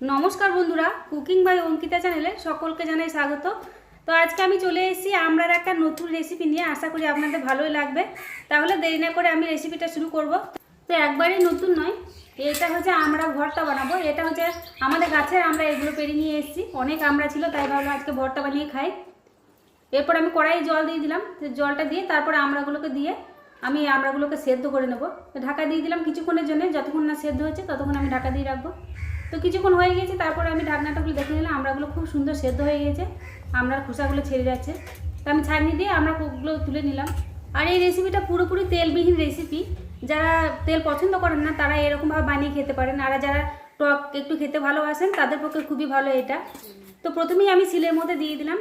নমস্কার বন্ধুরা cooking by Ankita চ্যানেলে সকলকে জানাই স্বাগত। তো আজকে আমি চলে এসেছি আমরার একটা নতুন রেসিপি নিয়ে, আশা করি আপনাদের ভালোই লাগবে। তাহলে দেরি না করে আমি রেসিপিটা শুরু করব। তো একবারই নতুন নয়, এটা হচ্ছে আমরা ভর্তা বানাবো। এটা হচ্ছে আমাদের গাছের আমরা এগুলো পেরে নিয়ে এসেছি। অনেক আমরা ছিল, তাই ভাবলাম আজকে ভর্তা বানিয়ে খাই। এরপর আমি কড়াই জল দিয়ে দিলাম জলটা দিয়ে তারপরে আমড়াগুলোকে দিয়ে আমি আমড়াগুলোকে সেদ্ধ করে নেব। ঢাকা দিয়ে দিলাম কিছুক্ষণের জন্য, যতক্ষণ না সেদ্ধ হচ্ছে ততক্ষণ আমি ঢাকা দিয়ে রাখব। তো কিছুক্ষণ হয়ে গেছে তারপরে আমি ঢাকনাটাগুলো দেখে নিলাম, আমরাগুলো খুব সুন্দর সেদ্ধ হয়ে গেছে আমড়ার খোসাগুলো ছেড়ে যাচ্ছে। তো আমি ছাড়নি দিয়ে আমড়াগুলো তুলে নিলাম। আর এই রেসিপিটা পুরোপুরি তেলবিহীন রেসিপি যারা তেল পছন্দ করেন না, তারা এরকমভাবে বানিয়ে খেতে পারেন। আর যারা টক একটু খেতে ভালোবাসেন, তাদের পক্ষে খুবই ভালো এটা। তো প্রথমেই আমি সিলের মধ্যে দিয়ে দিলাম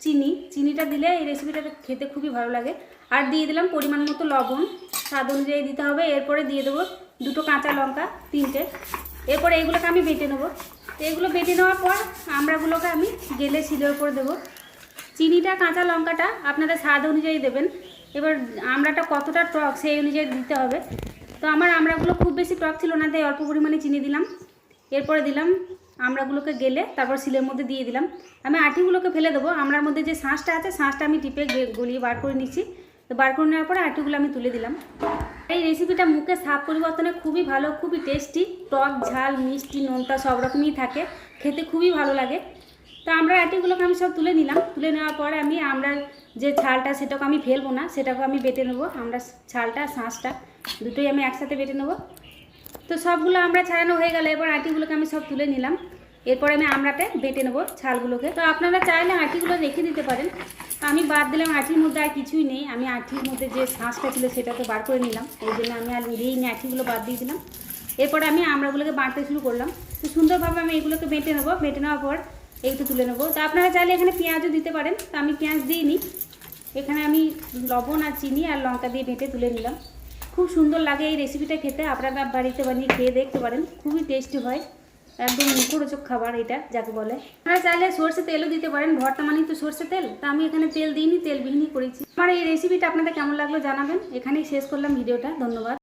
চিনি। চিনিটা দিলে এই রেসিপিটা খেতে খুবই ভালো লাগে। আর দিয়ে দিলাম পরিমাণ মতো লবণ। স্বাদ অনুযায়ী দিতে হবে। এরপরে দিয়ে দেবো দুটো কাঁচা লঙ্কা, তিনটে। এরপরে এইগুলোকে আমি বেটে নেব। তো এগুলো বেটে নেওয়ার পর আমড়াগুলোকে আমি গেলে শিলের উপর দেবো। চিনিটা, কাঁচা লঙ্কাটা আপনাদের স্বাদ অনুযায়ী দেবেন। এবার আমড়াটা কতটা টক সেই অনুযায়ী দিতে হবে। তো আমার আমড়াগুলো খুব বেশি টক ছিল না, তাই অল্প পরিমাণে চিনি দিলাম। এরপরে দিলাম আমড়াগুলোকে গেলে তারপর শিলের মধ্যে দিয়ে দিলাম। আমি আটিগুলোকে ফেলে দেবো। আমড়ার মধ্যে যে শাঁসটা আছে, শাঁসটা আমি টিপে গলিয়ে বার করে নিচ্ছি। তো বার করে নেওয়ার পরে আটিগুলো আমি তুলে দিলাম। এই রেসিপিটা মুখে স্বাদ পরিবর্তনে খুবই ভালো, খুবই টেস্টি টক, ঝাল, মিষ্টি নোনতা সব রকমই থাকে। খেতে খুবই ভালো লাগে। তো আমরা আটিগুলোকে আমি সব তুলে নিলাম। তুলে নেওয়ার পরে আমি আমরা যে ছালটা সেটাকে আমি ফেলব না, সেটাকে আমি বেটে নেব। আমরা ছালটা শাঁসটা দুটোই আমি একসাথে বেটে নেব। তো সবগুলো আমরা ছাড়ানো হয়ে গেলে। এবার আটিগুলোকে আমি সব তুলে নিলাম। এরপরে আমি আমড়াতে বেটে নেব ছালগুলোকে তো আপনারা চাইলে আটিগুলো রেখে দিতে পারেন। আমি বাদ দিলাম, আটির মধ্যে আর কিছুই নেই। আমি আটির মধ্যে যে শাঁসটা ছিল সেটাকে বার করে নিলাম। এই জন্য আমি আর দিই নি, আটিগুলো বাদ দিয়ে দিলাম। এরপরে আমি আমড়াগুলোকে বাঁটতে শুরু করলাম। তো সুন্দরভাবে আমি এগুলোকে বেটে নেব। বেটে নেওয়ার পর একটু তুলে নেব। তো আপনারা চাইলে এখানে পেঁয়াজও দিতে পারেন। তো আমি পেঁয়াজ দিইনি এখানে আমি লবণ আর চিনি আর লঙ্কা দিয়ে বেটে তুলে নিলাম। খুব সুন্দর লাগে এই রেসিপিটা খেতে। আপনারা বাড়িতে বানিয়ে খেয়ে দেখতে পারেন। খুবই টেস্টি হয়। একদম মুখরোচক খাবার এটা, যাকে বলে। আপনারা চাইলে সর্ষে তেলও দিতে পারেন, ভর্তা মানেই তো সর্ষে তেল। তা আমি এখানে তেল দিইনি তেলবিহীনই করেছি। আমার এই রেসিপিটা আপনাদের কেমন লাগল জানাবেন। এখানেই শেষ করলাম ভিডিওটা, ধন্যবাদ।